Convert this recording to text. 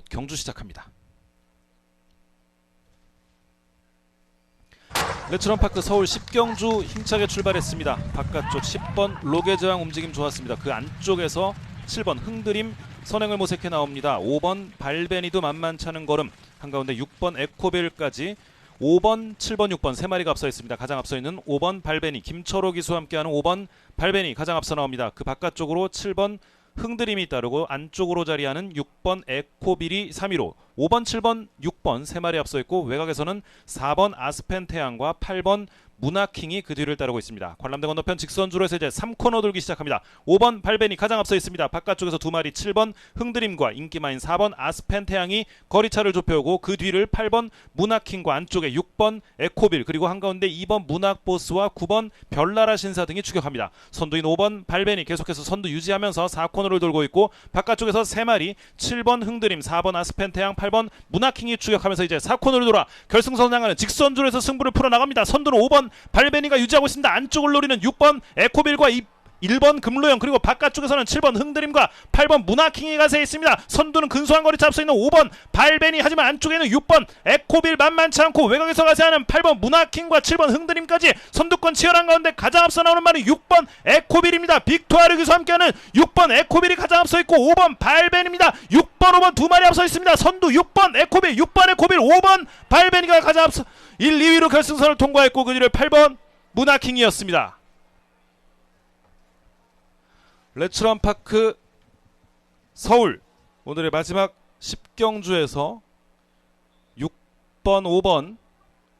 곧 경주 시작합니다. 레츠런파크 서울 10경주 힘차게 출발했습니다. 바깥쪽 10번 로게 저항 움직임 좋았습니다. 그 안쪽에서 7번 흥드림 선행을 모색해 나옵니다. 5번 발베니도 만만찮은 걸음 한가운데 6번 에코벨까지 5번, 7번, 6번 세 마리가 앞서 있습니다. 가장 앞서 있는 5번 발베니 김철호 기수와 함께하는 5번 발베니 가장 앞서 나옵니다. 그 바깥쪽으로 7번 흥드림이 따르고 안쪽으로 자리하는 6번 에코빌이 3위로 5번, 7번, 6번 세 마리 앞서 있고 외곽에서는 4번 아스펜 태양과 8번 문화킹이 그 뒤를 따르고 있습니다. 관람대 건너편 직선주로에서 이제 3코너 돌기 시작합니다. 5번 발벤이 가장 앞서 있습니다. 바깥쪽에서 두 마리 7번 흥드림과 인기마인 4번 아스펜 태양이 거리차를 좁혀오고 그 뒤를 8번 문화킹과 안쪽에 6번 에코빌 그리고 한가운데 2번 문학보스와 9번 별나라 신사 등이 추격합니다. 선두인 5번 발벤이 계속해서 선두 유지하면서 4코너를 돌고 있고 바깥쪽에서 세 마리 7번 흥드림 4번 아스펜 태양 8번 문화킹이 추격하면서 이제 4코너를 돌아 결승선 향하는 직선줄에서 승부를 풀어나갑니다. 선두는 5번 발베니가 유지하고 있습니다. 안쪽을 노리는 6번 에코빌과 2 1번 금로형 그리고 바깥쪽에서는 7번 흥드림과 8번 문화킹이 가세 있습니다. 선두는 근소한 거리 잡서 있는 5번 발베니 하지만 안쪽에는 6번 에코빌 만만치 않고 외곽에서 가세하는 8번 문화킹과 7번 흥드림까지 선두권 치열한 가운데 가장 앞서 나오는 말은 6번 에코빌입니다. 빅토아르 기수와 함께하는 6번 에코빌이 가장 앞서 있고 5번 발베니입니다. 6번 5번 두 마리 앞서 있습니다. 선두 6번 에코빌 6번 에코빌 5번 발베니가 가장 앞서 1, 2위로 결승선을 통과했고 그 뒤를 8번 문화킹이었습니다. 레츠런 파크 서울. 오늘의 마지막 10경주에서 6번, 5번